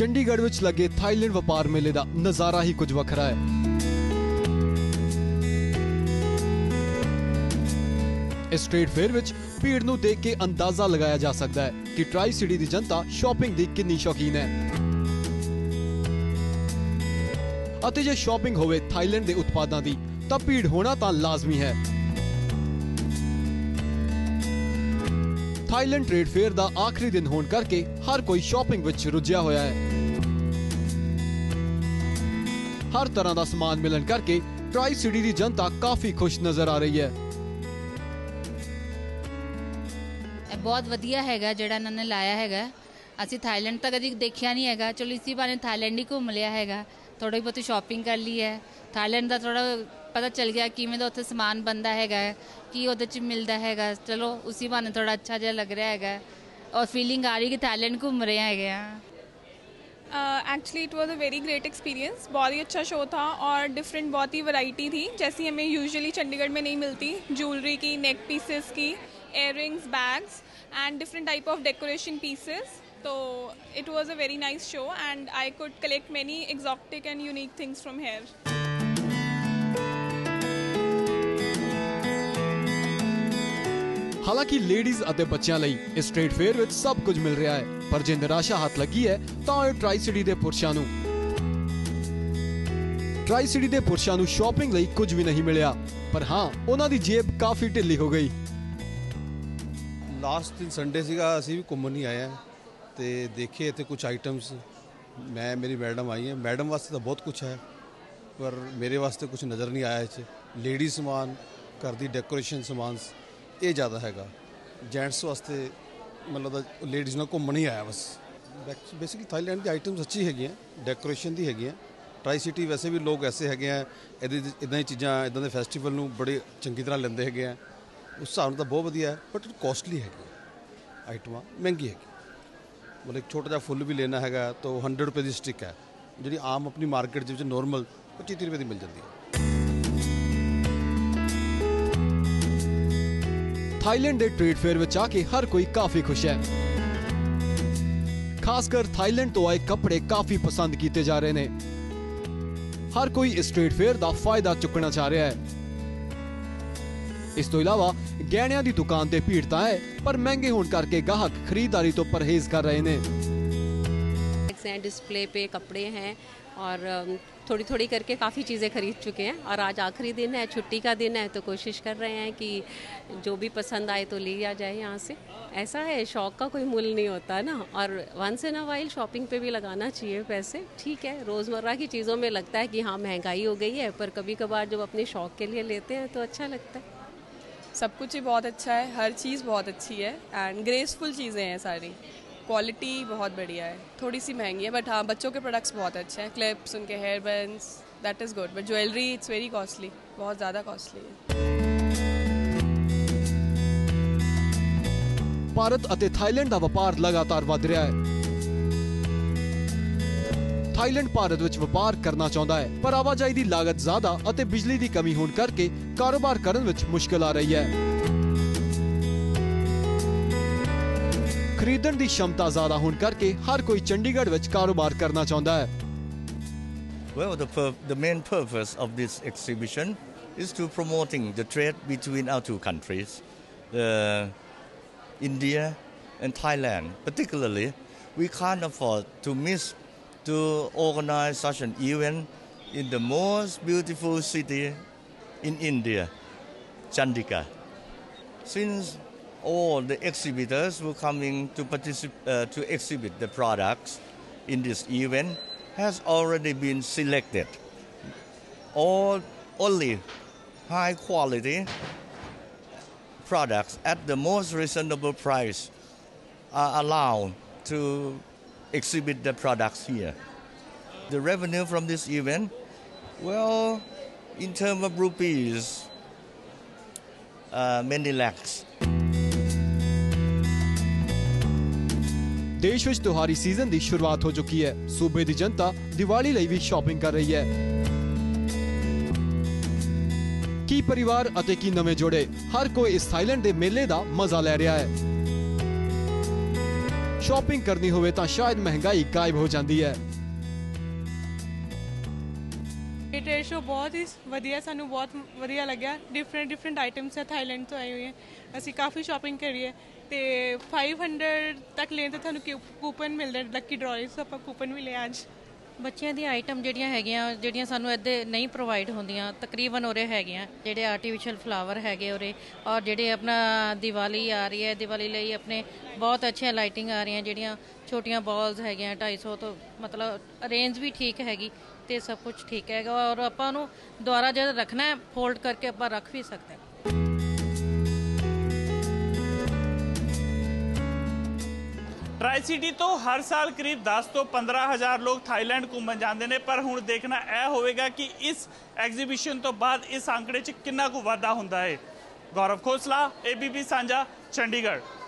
ਚੰਡੀਗੜ੍ਹ ਵਿੱਚ ਲੱਗੇ ਥਾਈਲੈਂਡ ਵਪਾਰ ਮੇਲੇ ਦਾ ਨਜ਼ਾਰਾ ਹੀ ਕੁਝ ਵੱਖਰਾ ਹੈ। ਇਸ ਸਟ੍ਰੀਟ ਫੇਅਰ ਵਿੱਚ ਭੀੜ ਨੂੰ ਦੇਖ ਕੇ ਅੰਦਾਜ਼ਾ ਲਗਾਇਆ ਜਾ ਸਕਦਾ ਹੈ ਕਿ ਟ੍ਰਾਈ ਸਿਟੀ ਦੀ ਜਨਤਾ ਸ਼ਾਪਿੰਗ ਦੀ ਕਿੰਨੀ ਸ਼ੌਕੀਨ ਹੈ। ਅਤੇ ਜੇ ਸ਼ਾਪਿੰਗ ਹੋਵੇ ਥਾਈਲੈਂਡ ਦੇ ਉਤਪਾਦਾਂ ਦੀ ਤਾਂ ਭੀੜ ਹੋਣਾ ਤਾਂ ਲਾਜ਼ਮੀ ਹੈ। ਥਾਈਲੈਂਡ ਟ੍ਰੇਡ ਫੇਅਰ ਦਾ ਆਖਰੀ ਦਿਨ ਹੋਣ ਕਰਕੇ ਹਰ ਕੋਈ ਸ਼ਾਪਿੰਗ ਵਿੱਚ ਰੁੱਝਿਆ ਹੋਇਆ ਹੈ ਹਰ ਤਰ੍ਹਾਂ ਦਾ ਸਮਾਨ ਮਿਲਣ ਕਰਕੇ ਟਰਾਈ ਸਿਟੀ ਦੀ ਜਨਤਾ ਕਾਫੀ ਖੁਸ਼ ਨਜ਼ਰ ਆ ਰਹੀ ਹੈ ਬਹੁਤ ਵਧੀਆ ਹੈਗਾ ਜਿਹੜਾ ਇਹਨਾਂ ਨੇ ਲਾਇਆ ਹੈਗਾ ਅਸੀਂ ਥਾਈਲੈਂਡ ਤਾਂ ਕਦੀ ਦੇਖਿਆ ਨਹੀਂ ਹੈਗਾ ਚਲੋ ਇਸੀ ਬਾਰੇ ਥਾਈਲੈਂਡ ਹੀ ਘੁੰਮ ਲਿਆ ਹੈਗਾ ਥੋੜੀ ਬਹੁਤੀ ਸ਼ਾਪਿੰਗ ਕਰ ਲਈ ਹੈ ਥਾਈਲੈਂਡ ਦਾ ਥੋੜਾ ਪਤਾ ਚੱਲ ਗਿਆ ਕਿਵੇਂ ਦਾ ਉੱਥੇ ਸਮਾਨ ਬੰਦਾ ਹੈਗਾ ਹੈ, ਕੀ ਉਹਦੇ ਚ ਮਿਲਦਾ ਹੈਗਾ ਚਲੋ ਉਸੀ ਬਾਰੇ ਥੋੜਾ ਅੱਛਾ ਜਿਹਾ ਲੱਗ ਰਿਹਾ ਹੈਗਾ ਔਰ ਫੀਲਿੰਗ ਆ ਰਹੀ ਕਿ ਥਾਈਲੈਂਡ ਘੁੰਮ ਰਹੇ ਹੈਗੇ ਆ actually it was a very great experience बहुत ही अच्छा शो था और डिफरेंट बहुत ही वैरायटी थी जैसी हमें यूजुअली चंडीगढ़ में नहीं मिलती ज्वेलरी की नेक पीसेस की earrings bags and different type of decoration pieces तो it was a very nice show and I could collect many exotic and unique things from here ਹਾਲਾਂਕਿ ਲੇਡੀਜ਼ ਅਤੇ ਬੱਚਿਆਂ ਲਈ ਇਸ ਸਟ੍ਰੀਟ ਫੇਅਰ ਵਿੱਚ ਸਭ ਕੁਝ ਮਿਲ ਰਿਹਾ ਹੈ, ਪਰ ਜੇ ਨਿਰਾਸ਼ਾ ਹੱਥ ਲੱਗੀ ਹੈ, ਤਾਂ ਇਹ ਟਰਾਈ ਸਿਟੀ ਦੇ ਪੁਰਸ਼ਾਂ ਨੂੰ। ਟਰਾਈ ਸਿਟੀ ਦੇ ਪੁਰਸ਼ਾਂ ਨੂੰ ਸ਼ਾਪਿੰਗ ਲਈ ਕੁਝ ਵੀ ਨਹੀਂ ਮਿਲਿਆ, ਪਰ ਹਾਂ, ਉਹਨਾਂ ਦੀ ਜੇਬ ਕਾਫੀ ਢਿੱਲੀ ਹੋ ਗਈ। ਲਾਸਟ ਦਿਨ ਸੰਡੇ ਸੀਗਾ, ਅਸੀਂ ਵੀ ਘੁੰਮਣ ਨਹੀਂ ਆਏ ਆ ਤੇ ਦੇਖੇ ਇੱਥੇ ਕੁਝ ਆਈਟਮਸ ਮੈਂ, ਮੇਰੀ ਮੈਡਮ ਆਈ ਹੈ। ਮੈਡਮ ਵਾਸਤੇ ਤਾਂ ਬਹੁਤ ਕੁਝ ਹੈ, ਪਰ ਮੇਰੇ ਵਾਸਤੇ ਕੁਝ ਨਜ਼ਰ ਨਹੀਂ ਆਇਆ ਇੱਥੇ। ਲੇਡੀ ਸਮਾਨ, ਘਰ ਦੀ ਡੈਕੋਰੇਸ਼ਨ ਸਮਾਨ ਇਹ ਜ਼ਿਆਦਾ ਹੈਗਾ। ਜੈਂਟਸ ਵਾਸਤੇ ਮਤਲਬ ਲੇਡੀਜ਼ ਨਾਲ ਘੁੰਮਣ ਹੀ ਆਇਆ ਬਸ। ਬੇਸਿਕਲੀ ਥਾਈਲੈਂਡ ਦੀ ਆਈਟਮਸ ਅੱਛੀ ਹੈਗੀਆਂ ਡੈਕੋਰੇਸ਼ਨ ਦੀ ਹੈਗੀਆਂ। ਟਰਾਈ ਸਿਟੀ ਵੈਸੇ ਵੀ ਲੋਕ ਐਸੇ ਹੈਗੇ ਆ, ਇਹਦੇ ਇਦਾਂ ਦੀ ਚੀਜ਼ਾਂ ਇਦਾਂ ਦੇ ਫੈਸਟੀਵਲ ਨੂੰ ਬੜੇ ਚੰਗੀ ਤਰ੍ਹਾਂ ਲੈਂਦੇ ਹੈਗੇ ਆ। ਉਸ ਹਿਸਾਬ ਨਾਲ ਤਾਂ ਬਹੁਤ ਵਧੀਆ ਹੈ ਬਟ ਕੋਸਟਲੀ ਹੈਗੀ ਆਈਟਮਾਂ ਮਹਿੰਗੀ ਹੈਗੀ। ਮਤਲਬ ਇੱਕ ਛੋਟਾ ਜਿਹਾ ਫੁੱਲ ਵੀ ਲੈਣਾ ਹੈਗਾ ਤਾਂ ਉਹ 100 ਰੁਪਏ ਦੀ ਸਟਿਕ ਹੈ। ਜਿਹੜੀ ਆਮ ਆਪਣੀ ਮਾਰਕੀਟ ਦੇ ਵਿੱਚ ਨਾਰਮਲ 25 ਰੁਪਏ ਦੀ ਮਿਲ ਜਾਂਦੀ ਹੈ। ਥਾਈਲੈਂਡ ਦੇ ਟ੍ਰੇਡ ਫੇਅਰ ਵਿੱਚ ਆ ਕੇ ਹਰ ਕੋਈ ਕਾਫੀ ਖੁਸ਼ ਹੈ ਖਾਸ ਕਰ ਥਾਈਲੈਂਡ ਤੋਂ ਆਏ ਕੱਪੜੇ ਕਾਫੀ ਪਸੰਦ ਕੀਤੇ ਜਾ ਰਹੇ ਨੇ ਹਰ ਕੋਈ ਇਸ ਟ੍ਰੇਡ ਫੇਅਰ ਦਾ ਫਾਇਦਾ ਚੁੱਕਣਾ ਚਾਹ ਰਿਹਾ ਹੈ ਇਸ ਤੋਂ ਇਲਾਵਾ ਗਹਿਣਿਆਂ ਦੀ ਦੁਕਾਨ ਤੇ ਭੀੜ ਤਾਂ ਹੈ ਪਰ ਮਹਿੰਗੇ ਹੋਣ ਕਰਕੇ ਗਾਹਕ ਖਰੀਦਦਾਰੀ ਤੋਂ ਪਰਹੇਜ਼ ਕਰ ਰਹੇ ਨੇ बैग्स हैं डिस्प्ले पे कपड़े हैं और थोड़ी थोड़ी करके काफ़ी चीज़ें खरीद चुके हैं और आज आखिरी दिन है, छुट्टी का दिन है तो कोशिश कर रहे हैं कि जो भी पसंद आए तो ले लिया जाए यहाँ से। ऐसा है, शौक का कोई मूल नहीं होता ना और once in a while shopping पे भी लगाना चाहिए पैसे। ठीक है, रोज़मर्रा की चीज़ों में लगता है कि हाँ महँगाई हो गई है, पर कभी कभार जब अपने शौक के लिए लेते हैं तो अच्छा लगता है। सब कुछ ही बहुत अच्छा है, हर चीज़ बहुत अच्छी है एंड ग्रेसफुल चीज़ें हैं सारी। क्वालिटी बहुत बढ़िया है थोड़ी सी महंगी है बट हाँ बच्चों के प्रोडक्ट्स बहुत अच्छे हैं क्लिप्स उनके hair bands that is good but jewellery it's very costly बहुत ज़्यादा कॉस्टली है ਭਾਰਤ ਅਤੇ ਥਾਈਲੈਂਡ ਦਾ ਵਪਾਰ ਲਗਾਤਾਰ ਵਧ ਰਿਹਾ ਹੈ ਥਾਈਲੈਂਡ ਭਾਰਤ ਵਿੱਚ ਵਪਾਰ ਕਰਨਾ ਚਾਹੁੰਦਾ ਹੈ ਪਰ ਆਵਾਜਾਈ ਦੀ ਲਾਗਤ ਜ਼ਿਆਦਾ ਅਤੇ ਬਿਜਲੀ ਦੀ ਕਮੀ ਹੋਣ ਕਰਕੇ ਕਾਰੋਬਾਰ ਕਰਨ ਵਿੱਚ ਮੁਸ਼ਕਲ ਆ ਰਹੀ ਹੈ ਖਰੀਦਣ ਦੀ ਸ਼ਮਤਾ ਜ਼ਿਆਦਾ ਹੋਣ ਕਰਕੇ ਹਰ ਕੋਈ ਚੰਡੀਗੜ੍ਹ ਵਿੱਚ ਕਾਰੋਬਾਰ ਕਰਨਾ ਚਾਹੁੰਦਾ ਹੈ Well, the, pur- the main purpose of this exhibition is to promoting the trade between our two countries, uh, India and Thailand. Particularly, we can't afford to miss to organize such an event in the most beautiful city in India, Chandigarh. Since all the exhibitors were coming to particip- uh, to exhibit the products in this event has already been selected. All only high quality products at the most reasonable price are allowed to exhibit the products here. The revenue from this event, well, in terms of rupees, uh, many lakhs. ਦੇਸ਼ ਵਿੱਚ ਤਿਉਹਾਰੀ season ਦੀ ਸ਼ੁਰੂਆਤ ਹੋ ਚੁੱਕੀ ਹੈ। ਸੂਬੇ ਦੀ ਜਨਤਾ ਦੀਵਾਲੀ ਲਈ ਵੀ shopping ਕਰ ਰਹੀ ਹੈ। ਕੀ ਪਰਿਵਾਰ ਅਤੇ ਕੀ ਨਵੇਂ ਜੋੜੇ? ਹਰ ਕੋਈ ਇਸ ਥਾਈਲੈਂਡ ਦੇ ਮੇਲੇ ਦਾ ਮਜ਼ਾ ਲੈ ਰਿਹਾ ਹੈ। ਸ਼ਾਪਿੰਗ ਕਰਨੀ ਹੋਵੇ ਤਾਂ ਸ਼ਾਇਦ ਮਹਿੰਗਾਈ ਗਾਇਬ ਹੋ ਜਾਂਦੀ ਹੈ। ਟ੍ਰੇਡ ਸ਼ੋ ਬਹੁਤ ਹੀ ਵਧੀਆ, ਸਾਨੂੰ ਬਹੁਤ ਵਧੀਆ ਲੱਗਿਆ। ਡਿਫਰੈਂਟ ਡਿਫਰੈਂਟ ਆਈਟਮਸ ਹੈ ਥਾਈਲੈਂਡ ਤੋਂ ਆਏ ਹੋਏ ਹੈ ਅਸੀਂ ਕਾਫੀ ਸ਼ਾਪਿੰਗ ਕਰੀ ਹੈ ਤੇ 500 ਤੱਕ ਲੈਣ ਤੇ ਤੁਹਾਨੂੰ ਕੂਪਨ ਮਿਲਦਾ ਲੱਕੀ ਡਰਾਇਸ ਆਪਾਂ ਕੂਪਨ ਵੀ ਲਿਆ ਅੱਜ। ਬੱਚਿਆਂ ਦੀਆਂ ਆਈਟਮ ਜਿਹੜੀਆਂ ਹੈਗੀਆਂ, ਜਿਹੜੀਆਂ ਸਾਨੂੰ ਇੱਥੇ ਨਹੀਂ ਪ੍ਰੋਵਾਈਡ ਹੁੰਦੀਆਂ, ਤਕਰੀਬਨ ਉਰੇ ਹੈਗੀਆਂ, ਜਿਹੜੇ ਆਰਟੀਫੀਸ਼ੀਅਲ ਫਲਾਵਰ ਹੈਗੇ ਉਰੇ, ਔਰ ਜਿਹੜੇ ਆਪਣਾ ਦੀਵਾਲੀ ਆ ਰਹੀ ਹੈ, ਦੀਵਾਲੀ ਲਈ ਆਪਣੇ ਬਹੁਤ ਅੱਛੀਆਂ ਲਾਈਟਿੰਗ ਆ ਰਹੀਆਂ, ਜਿਹੜੀਆਂ ਛੋਟੀਆਂ ਬਾਲਸ ਹੈਗੀਆਂ 250 ਤੋਂ ਮਤਲਬ ਰੇਂਜ ਵੀ ਠੀਕ ਹੈਗੀ ਤੇ ਸਭ ਕੁਝ ਠੀਕ ਹੈਗਾ ਔਰ ਆਪਾਂ ਉਹਨੂੰ ਦੁਬਾਰਾ ਜਦ ਰੱਖਣਾ ਹੈ ਫੋਲਡ ਕਰਕੇ ਆਪਾਂ ਰੱਖ ਵੀ ਸਕਦੇ ਹਾਂ। ਟਰਾਈ ਸਿਟੀ ਤੋਂ ਹਰ ਸਾਲ ਕਰੀਬ 10 ਤੋਂ 15 ਹਜ਼ਾਰ ਲੋਕ ਥਾਈਲੈਂਡ ਘੁੰਮਣ ਜਾਂਦੇ ਨੇ, ਪਰ ਹੁਣ ਦੇਖਣਾ ਇਹ ਹੋਵੇਗਾ ਕਿ ਇਸ ਐਗਜ਼ੀਬਿਸ਼ਨ ਤੋਂ ਬਾਅਦ ਇਸ ਅੰਕੜੇ 'ਚ ਕਿੰਨਾ ਕੁ ਵਾਧਾ ਹੁੰਦਾ ਹੈ। ਗੌਰਵ ਖੋਸਲਾ ਏਬੀਪੀ ਸਾਂਝਾ, ਚੰਡੀਗੜ੍ਹ।